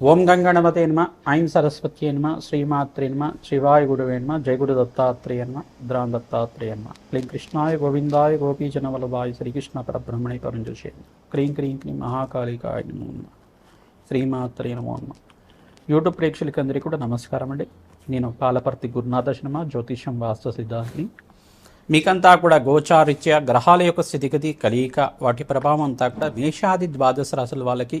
ఓం గంగణపతే నమ ఐం సరస్వతి నమ శ్రీమాత్రి నమ శివాయ గురువే నమ జయగుడు దత్తాత్రేయ నమ ద్రాన్ దత్తాత్రేయ నమ. క్లీం కృష్ణాయ గోవిందాయ గోపీజన వల్లభాయ శ్రీకృష్ణ పరబ్రహ్మణి పరంజుషే క్రీం క్రీం క్రీం మహాకాళికాయ నమో నమ. శ్రీమాత్రే నమో నమ. యూట్యూబ్ ప్రేక్షకులందరికీ కూడా నమస్కారం అండి. నేను పాలపర్తి గురునాథ శర్మ జ్యోతిషం వాస్తు సిద్ధాంతిని. మీకంతా కూడా గోచారిత్య గ్రహాల యొక్క స్థితిగతి కలియిక వాటి ప్రభావం అంతా కూడా మేషాది ద్వాదశ రాశుల వాళ్ళకి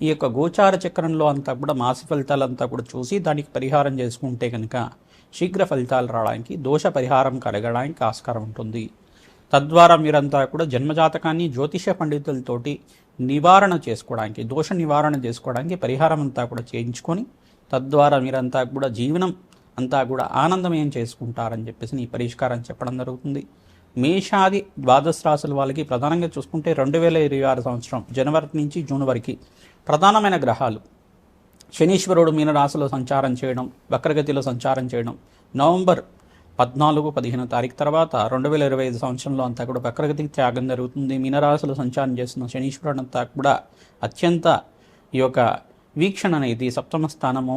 ఈ యొక్క గోచార చక్రంలో అంతా కూడా మాస ఫలితాలంతా కూడా చూసి దానికి పరిహారం చేసుకుంటే కనుక శీఘ్ర ఫలితాలు రావడానికి దోష పరిహారం కలగడానికి ఆస్కారం ఉంటుంది. తద్వారా మీరంతా కూడా జన్మజాతకాన్ని జ్యోతిష పండితులతోటి నివారణ చేసుకోవడానికి దోష నివారణ చేసుకోవడానికి పరిహారం అంతా కూడా చేయించుకొని తద్వారా మీరంతా కూడా జీవనం అంతా కూడా ఆనందమయం చేసుకుంటారని చెప్పేసి ఈ పరిష్కారం చెప్పడం జరుగుతుంది. మేషాది ద్వాదశ రాశుల వాళ్ళకి ప్రధానంగా చూసుకుంటే రెండు వేల ఇరవై ఆరు సంవత్సరం జనవరి నుంచి జూన్ వరకు ప్రధానమైన గ్రహాలు. శనీశ్వరుడు మీన రాశిలో సంచారం చేయడం వక్రగతిలో సంచారం చేయడం నవంబర్ పద్నాలుగు పదిహేను తారీఖు తర్వాత రెండు వేల ఇరవై ఐదు సంవత్సరంలో అంతా కూడా వక్రగతికి త్యాగం జరుగుతుంది. మీనరాశిలో సంచారం చేస్తున్న శనీశ్వరుడు అంతా కూడా అత్యంత ఈ యొక్క వీక్షణ అనేది సప్తమ స్థానము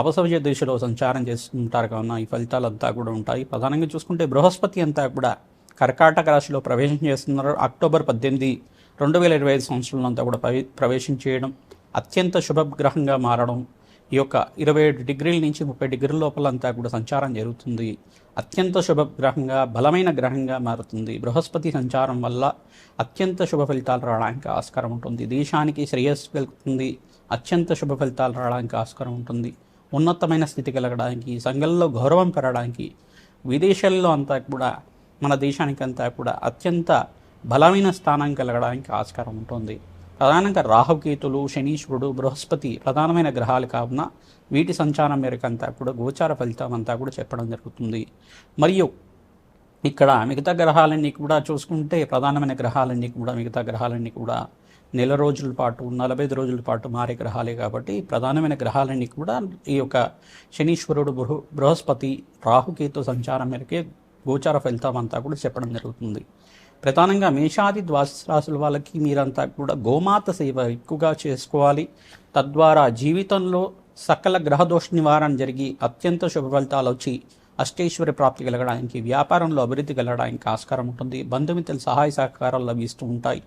అపసవ్య దిశలో సంచారం చేస్తుంటారు కావున ఈ ఫలితాలంతా కూడా ఉంటాయి. ప్రధానంగా చూసుకుంటే బృహస్పతి అంతా కూడా కర్కాటక రాశిలో ప్రవేశం చేస్తున్నారు. అక్టోబర్ పద్దెనిమిది రెండు వేల ఇరవై ఐదు సంవత్సరంలో అంతా కూడా ప్రవే ప్రవేశం చేయడం అత్యంత శుభగ్రహంగా మారడం ఈ యొక్క ఇరవై ఏడు డిగ్రీల నుంచి ముప్పై డిగ్రీల లోపల అంతా కూడా సంచారం జరుగుతుంది. అత్యంత శుభగ్రహంగా బలమైన గ్రహంగా మారుతుంది. బృహస్పతి సంచారం వల్ల అత్యంత శుభ ఫలితాలు రావడానికి ఆస్కారం ఉంటుంది. దేశానికి శ్రేయస్సు కలుగుతుంది. అత్యంత శుభ ఫలితాలు రావడానికి ఆస్కారం ఉంటుంది. ఉన్నతమైన స్థితి కలగడానికి సంఘంలో గౌరవం పెరగడానికి విదేశాల్లో అంతా కూడా మన దేశానికి అంతా కూడా అత్యంత బలమైన స్థానం కలగడానికి ఆస్కారం ఉంటుంది. ప్రధానంగా రాహుకేతులు శనీశ్వరుడు బృహస్పతి ప్రధానమైన గ్రహాలు కావున వీటి సంచారం మేరకు అంతా కూడా గోచార ఫలితం అంతా కూడా చెప్పడం జరుగుతుంది. మరియు ఇక్కడ మిగతా గ్రహాలన్నీ కూడా చూసుకుంటే ప్రధానమైన గ్రహాలన్నీ కూడా మిగతా గ్రహాలన్నీ కూడా నెల రోజుల పాటు నలభై ఐదు రోజుల పాటు మారే గ్రహాలే కాబట్టి ప్రధానమైన గ్రహాలన్నీ కూడా ఈ యొక్క శనీశ్వరుడు బృహ బృహస్పతి రాహుకేతు సంచారం మేరకే గోచార ఫలితమంతా కూడా చెప్పడం జరుగుతుంది. ప్రధానంగా మేషాది ద్వాదశ రాశుల వాళ్ళకి మీరంతా కూడా గోమాత సేవ ఎక్కువగా చేసుకోవాలి. తద్వారా జీవితంలో సకల గ్రహదోష నివారణ జరిగి అత్యంత శుభ ఫలితాలు వచ్చి అష్టైశ్వర్య ప్రాప్తి కలగడానికి వ్యాపారంలో అభివృద్ధి కలగడానికి ఆస్కారం ఉంటుంది. బంధుమిత్రుల సహాయ సహకారాలు లభిస్తూ ఉంటాయి.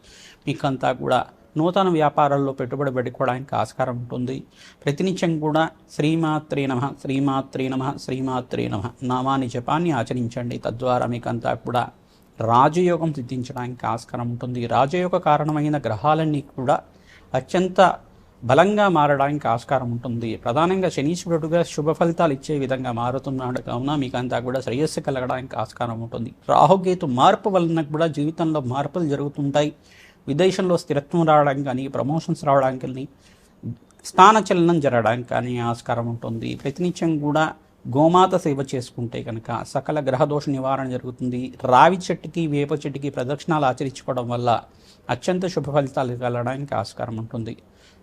మీకంతా కూడా నూతన వ్యాపారాల్లో పెట్టుబడి పెట్టుకోవడానికి ఆస్కారం ఉంటుంది. ప్రతినిత్యం కూడా శ్రీమాత్రే నమ శ్రీమాత్రి నమ శ్రీమాత్రి నమ. నామాని జపాన్ని ఆచరించండి. తద్వారా మీకంతా కూడా రాజయోగం సిద్ధించడానికి ఆస్కారం ఉంటుంది. రాజయోగ కారణమైన గ్రహాలన్నీ కూడా అత్యంత బలంగా మారడానికి ఆస్కారం ఉంటుంది. ప్రధానంగా శనీశ్వరుడుగా శుభ ఫలితాలు ఇచ్చే విధంగా మారుతున్నాడు. కావున మీకు అంతా కూడా శ్రేయస్సు కలగడానికి ఆస్కారం ఉంటుంది. రాహుకేతు మార్పు వలన కూడా జీవితంలో మార్పులు జరుగుతుంటాయి. విదేశంలో స్థిరత్వం రావడానికి కానీ ప్రమోషన్స్ రావడానికి కానీ స్థానచలనం జరగడానికి కానీ ఆస్కారం ఉంటుంది. ప్రతినిత్యం కూడా గోమాత సేవ చేసుకుంటే కనుక సకల గ్రహదోష నివారణ జరుగుతుంది. రావి చెట్టుకి వేప చెట్టుకి ప్రదక్షిణాలు ఆచరించుకోవడం వల్ల అత్యంత శుభ ఫలితాలు కలగడానికి ఆస్కారం ఉంటుంది.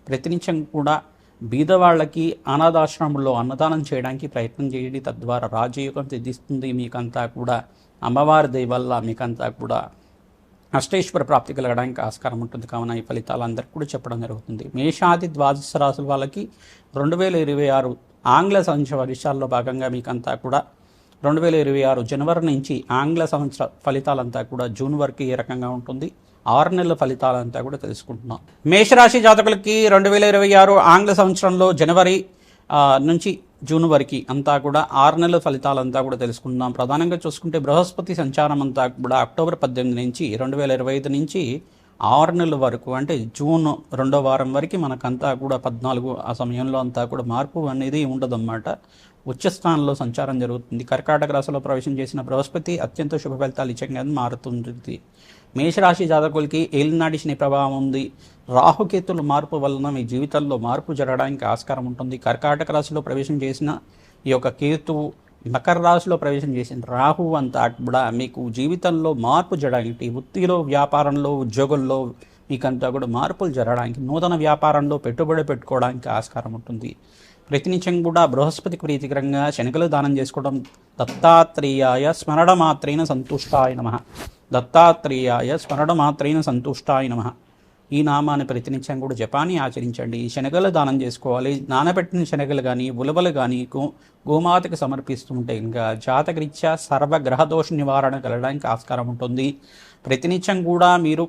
ప్రతినిత్యం కూడా బీదవాళ్ళకి అనాథాశ్రమంలో అన్నదానం చేయడానికి ప్రయత్నం చేయండి. తద్వారా రాజయోగం సిద్ధిస్తుంది. మీకంతా కూడా అమ్మవారి దయవల్ల మీకంతా కూడా అష్టేశ్వర ప్రాప్తి కలగడానికి ఆస్కారం ఉంటుంది. కావున ఈ ఫలితాలు అందరికీ కూడా చెప్పడం జరుగుతుంది. మేషాది ద్వాదశ రాసుల వాళ్ళకి రెండు వేల ఇరవై ఆరు ఆంగ్ల సంవత్సర విషయాల్లో భాగంగా మీకంతా కూడా రెండు వేల ఇరవై ఆరు జనవరి నుంచి ఆంగ్ల సంవత్సర ఫలితాలంతా కూడా జూన్ వరకు ఏ రకంగా ఉంటుంది? ఆరు నెలల ఫలితాలంతా కూడా తెలుసుకుంటున్నాం. మేషరాశి జాతకులకి రెండు వేల ఇరవై ఆరు ఆంగ్ల సంవత్సరంలో జనవరి నుంచి జూన్ వరకు అంతా కూడా ఆరు నెలల ఫలితాలంతా కూడా తెలుసుకుందాం ప్రధానంగా చూసుకుంటే బృహస్పతి సంచారం అంతా కూడా అక్టోబర్ పద్దెనిమిది నుంచి రెండు వేల ఇరవై ఐదు నుంచి ఆరు నెలల వరకు అంటే జూన్ రెండో వారం వరకు మనకంతా కూడా పద్నాలుగు ఆ సమయంలో అంతా కూడా మార్పు అనేది ఉండదన్నమాట. ఉచ్చస్థానంలో సంచారం జరుగుతుంది. కర్కాటక రాశిలో ప్రవేశం చేసిన బృహస్పతి అత్యంత శుభ ఫలితాలు ఇచ్చంగా మారుతుంది. మేషరాశి జాతకులకి ఏలినాటి శని ప్రభావం ఉంది. రాహుకేతుల మార్పు వలన మీ జీవితంలో మార్పు జరగడానికి ఆస్కారం ఉంటుంది. కర్కాటక రాశిలో ప్రవేశం చేసిన ఈ యొక్క కేతువు మకర రాశిలో ప్రవేశం చేసిన రాహు అంతా కూడా మీకు జీవితంలో మార్పు జరగడానికి వృత్తిలో వ్యాపారంలో ఉద్యోగంలో మీకంతా కూడా మార్పులు జరగడానికి నూతన వ్యాపారంలో పెట్టుబడి పెట్టుకోవడానికి ఆస్కారం ఉంటుంది. ప్రతినిత్యం కూడా బృహస్పతికి ప్రీతికరంగా శనగలు దానం చేసుకోవడం దత్తాత్రేయాయ స్మరణ మాత్రేన సంతుష్టాయ నమ. దత్తాత్రేయాయ స్మరణ మాత్రేన సంతుష్టాయ నమ. ఈ నామాన్ని ప్రతినిత్యం కూడా జపాన్ని ఆచరించండి. శనగలు దానం చేసుకోవాలి. నానబెట్టిన శనగలు కానీ ఉలవలు కానీ గో గోమాతకు సమర్పిస్తుంటే ఇంకా జాతకరీత్యా సర్వగ్రహదోష నివారణ కలగడానికి ఆస్కారం ఉంటుంది. ప్రతినిత్యం కూడా మీరు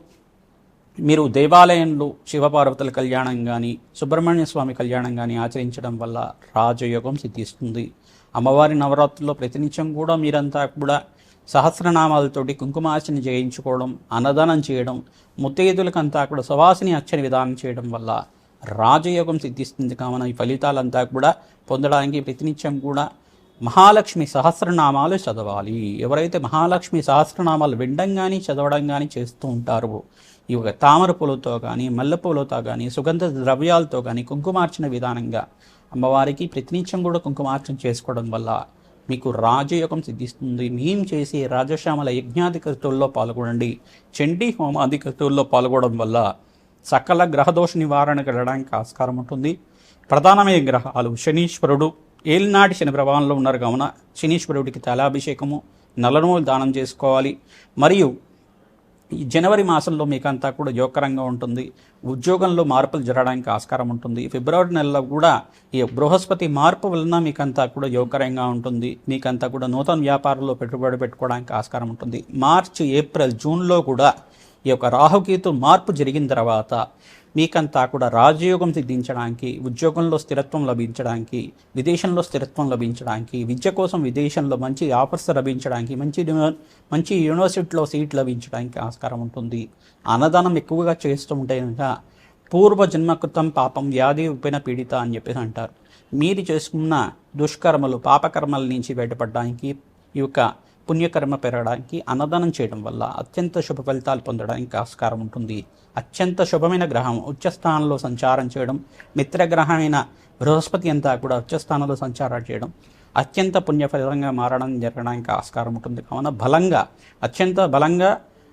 మీరు దేవాలయంలో శివపార్వతుల కళ్యాణం కానీ సుబ్రహ్మణ్య స్వామి కళ్యాణం కానీ ఆచరించడం వల్ల రాజయోగం సిద్ధిస్తుంది. అమ్మవారి నవరాత్రుల్లో ప్రతినిత్యం కూడా మీరంతా కూడా సహస్రనామాలతోటి కుంకుమార్చన చేయించుకోవడం అన్నదానం చేయడం ముత్తైదులకంతా కూడా సువాసిని అర్చన విధానం చేయడం వల్ల రాజయోగం సిద్ధిస్తుంది. కావున ఈ ఫలితాలంతా కూడా పొందడానికి ప్రతినిత్యం కూడా మహాలక్ష్మి సహస్రనామాలు చదవాలి. ఎవరైతే మహాలక్ష్మి సహస్రనామాలు వినడం కానీ చదవడం కానీ చేస్తూ ఉంటారో ఈ ఒక తామర పూలతో కానీ మల్లెపూలతో కానీ సుగంధ ద్రవ్యాలతో కానీ కుంకుమార్చన విధానంగా అమ్మవారికి ప్రతినిత్యం కూడా కుంకుమార్చన చేసుకోవడం వల్ల మీకు రాజయోగం సిద్ధిస్తుంది. నేను చేసే రాజశ్యామల యజ్ఞాధికృతుల్లో పాల్గొనండి. చండీ హోమాధికృతుల్లో పాల్గొనడం వల్ల సకల గ్రహదోష నివారణ కలగడానికి ఆస్కారం ఉంటుంది. ప్రధానమైన గ్రహాలు శనీశ్వరుడు. ఏలినాటి శని ప్రభావంలో ఉన్నారు కావున శనీశ్వరుడికి తలాభిషేకము నల్లనూలు దానం చేసుకోవాలి. మరియు ఈ జనవరి మాసంలో మీకంతా కూడా యోగకరంగా ఉంటుంది. ఉద్యోగంలో మార్పులు జరగడానికి ఆస్కారం ఉంటుంది. ఫిబ్రవరి నెలలో కూడా ఈ బృహస్పతి మార్పు వలన మీకంతా కూడా యోగకరంగా ఉంటుంది. మీకంతా కూడా నూతన వ్యాపారంలో పెట్టుబడి పెట్టుకోవడానికి ఆస్కారం ఉంటుంది. మార్చి ఏప్రిల్ జూన్లో కూడా ఈ యొక్క రాహుకేతు మార్పు జరిగిన తర్వాత మీకంతా కూడా రాజయోగం సిద్ధించడానికి ఉద్యోగంలో స్థిరత్వం లభించడానికి విదేశంలో స్థిరత్వం లభించడానికి విద్య కోసం విదేశంలో మంచి ఆఫర్స్ లభించడానికి మంచి మంచి యూనివర్సిటీలో సీట్ లభించడానికి ఆస్కారం ఉంటుంది. అన్నదానం ఎక్కువగా చేస్తూ ఉంటే కనుక పూర్వ జన్మకృతం పాపం వ్యాధి ఉపైన పీడిత అని చెప్పేసి అంటారు. మీరు చేసుకున్న దుష్కర్మలు పాపకర్మల నుంచి బయటపడడానికి ఈ యొక్క పుణ్యకర్మ పెరగడానికి అన్నదానం చేయడం వల్ల అత్యంత శుభ ఫలితాలు పొందడానికి ఆస్కారం ఉంటుంది. అత్యంత శుభమైన గ్రహం ఉచ్చస్థానంలో సంచారం చేయడం మిత్రగ్రహమైన బృహస్పతి అంతా కూడా ఉచ్చస్థానంలో సంచారం చేయడం అత్యంత పుణ్యఫలితంగా మారడం జరగడానికి ఆస్కారం ఉంటుంది. కావున బలంగా అత్యంత బలంగా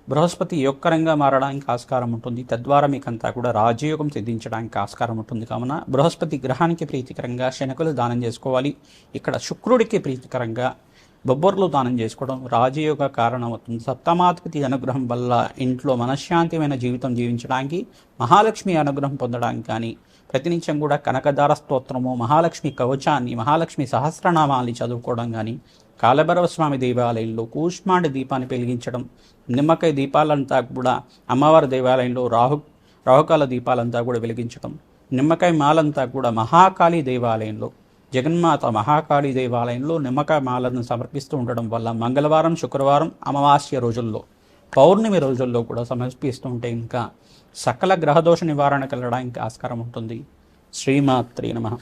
బృహస్పతి యొక్కరంగా మారడానికి ఆస్కారం ఉంటుంది. తద్వారా మీకంతా కూడా రాజయోగం సిద్ధించడానికి ఆస్కారం ఉంటుంది. కావున బృహస్పతి గ్రహానికి ప్రీతికరంగా శనకులు దానం చేసుకోవాలి. ఇక్కడ శుక్రుడికి ప్రీతికరంగా బొబ్బర్లు దానం చేసుకోవడం రాజయోగ కారణం అవుతుంది సప్తమాధిపతి అనుగ్రహం వల్ల ఇంట్లో మనశ్శాంతిమైన జీవితం జీవించడానికి మహాలక్ష్మి అనుగ్రహం పొందడానికి కానీ ప్రతినిత్యం కూడా కనకదార స్తోత్రము మహాలక్ష్మి కవచాన్ని మహాలక్ష్మి సహస్రనామాల్ని చదువుకోవడం కానీ కాలభైరవ స్వామి దేవాలయంలో కూష్మాండ దీపాన్ని పెలిగించడం నిమ్మకాయ దీపాలంతా కూడా అమ్మవారి దేవాలయంలో రాహు రాహుకాల దీపాలంతా కూడా వెలిగించడం నిమ్మకాయ మాలంతా కూడా మహాకాళి దేవాలయంలో జగన్మాత మహాకాళి దేవాలయంలో నిమ్మకాయ మాలను సమర్పిస్తూ ఉండడం వల్ల మంగళవారం శుక్రవారం అమావాస్య రోజుల్లో పౌర్ణమి రోజుల్లో కూడా సమర్పిస్తూ ఉంటే ఇంకా సకల గ్రహదోష నివారణ కలగడానికి ఆస్కారం ఉంటుంది. శ్రీమాత్రి నమ.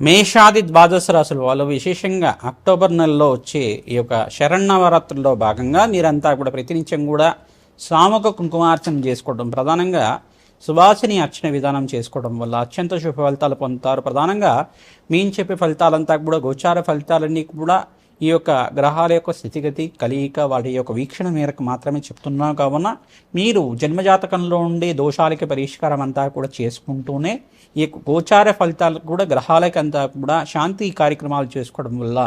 మేషాది ద్వాదశ రాశుల వాళ్ళు విశేషంగా అక్టోబర్ నెలలో వచ్చే ఈ యొక్క శరణవరాత్రుల్లో భాగంగా మీరంతా కూడా ప్రతినిత్యం కూడా సాముక కుంకుమార్చన చేసుకోవడం ప్రధానంగా సువాసిని అర్చన విధానం చేసుకోవడం వల్ల అత్యంత శుభ ఫలితాలు పొందుతారు. ప్రధానంగా మేము చెప్పే ఫలితాలంతా కూడా గోచార ఫలితాలన్నీ కూడా ఈ యొక్క గ్రహాల యొక్క స్థితిగతి కలియిక వాటి యొక్క వీక్షణ మేరకు మాత్రమే చెప్తున్నాం. కావున మీరు జన్మజాతకంలో ఉండే దోషాలకి పరిష్కారం అంతా కూడా చేసుకుంటూనే ఈ యొక్క గోచార ఫలితాలు కూడా గ్రహాలకంతా కూడా శాంతి కార్యక్రమాలు చేసుకోవడం వల్ల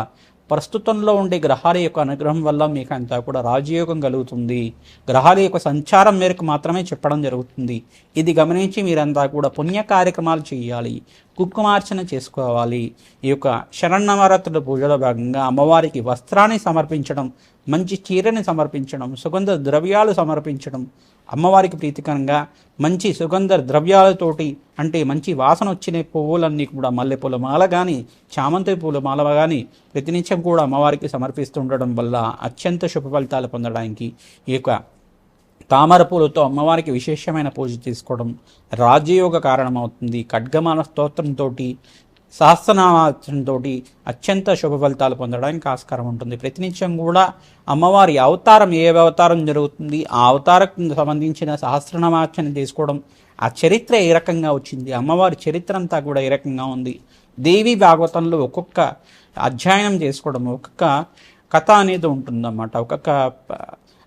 ప్రస్తుతంలో ఉండే గ్రహాల యొక్క అనుగ్రహం వల్ల మీకు అంతా కూడా రాజయోగం కలుగుతుంది. గ్రహాల యొక్క సంచారం మేరకు మాత్రమే చెప్పడం జరుగుతుంది. ఇది గమనించి మీరంతా కూడా పుణ్య కార్యక్రమాలు చేయాలి. కుంకుమార్చన చేసుకోవాలి. ఈ యొక్క శరణవరాత్రుల పూజలో భాగంగా అమ్మవారికి వస్త్రాన్ని సమర్పించడం మంచి చీరని సమర్పించడం సుగంధ ద్రవ్యాలు సమర్పించడం అమ్మవారికి ప్రీతికరంగా మంచి సుగంధ ద్రవ్యాలతోటి అంటే మంచి వాసన వచ్చిన పువ్వులన్నీ కూడా మల్లెపూల మాల కానీ చామంతి పూల మాల కానీ ప్రతినిత్యం కూడా అమ్మవారికి సమర్పిస్తుండడం వల్ల అత్యంత శుభ ఫలితాలు పొందడానికి ఈ యొక్క తామర పూలతో అమ్మవారికి విశేషమైన పూజ చేసుకోవడం రాజయోగ కారణమవుతుంది. ఖడ్గమాన స్తోత్రంతో సహస్రనామాచంతో అత్యంత శుభ ఫలితాలు పొందడానికి ఆస్కారం ఉంటుంది. ప్రతినిత్యం కూడా అమ్మవారి అవతారం ఏ అవతారం జరుగుతుంది ఆ అవతారకు సంబంధించిన సహస్రనామార్చన చేసుకోవడం ఆ చరిత్ర ఏ రకంగా వచ్చింది అమ్మవారి చరిత్ర అంతా కూడా ఏ రకంగా ఉంది దేవి భాగవతంలో ఒక్కొక్క అధ్యయనం చేసుకోవడం ఒక్కొక్క కథ అనేది ఉంటుందన్నమాట. ఒక్కొక్క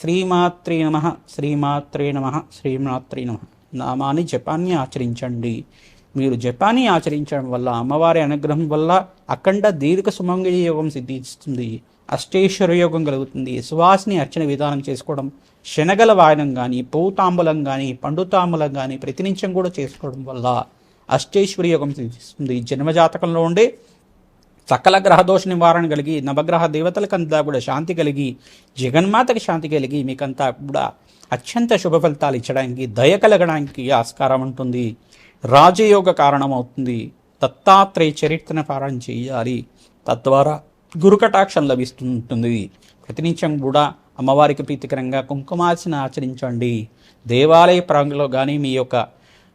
శ్రీమాత్రే నమ శ్రీమాత్రే నమ శ్రీమాత్రే నమ. నామాన్ని జపాన్ని ఆచరించండి. మీరు జపాన్ని ఆచరించడం వల్ల అమ్మవారి అనుగ్రహం వల్ల అఖండ దీర్ఘ సుమంగళి యోగం సిద్ధిస్తుంది. అష్టేశ్వర యోగం కలుగుతుంది. సువాసిని అర్చన విధానం చేసుకోవడం శనగల వాయనం కానీ పూతాంబులం కానీ పండుతాంబులం కానీ ప్రతినిత్యం కూడా చేసుకోవడం వల్ల అష్టేశ్వరి యోగం సిద్ధిస్తుంది. జన్మజాతకంలో ఉండే సకల గ్రహదోష నివారణ కలిగి నవగ్రహ దేవతలకంతా కూడా శాంతి కలిగి జగన్మాతకి శాంతి కలిగి మీకంతా కూడా అత్యంత శుభ ఫలితాలు ఇచ్చడానికి దయ కలగడానికి ఆస్కారం ఉంటుంది. రాజయోగ కారణమవుతుంది. దత్తాత్రేయ చరిత్రను పారాయణ చేయాలి. తద్వారా గురుకటాక్షం లభిస్తుంటుంది. ప్రతినిత్యం కూడా అమ్మవారికి ప్రీతికరంగా కుంకుమార్చన ఆచరించండి. దేవాలయ ప్రాంగంలో కానీ మీ యొక్క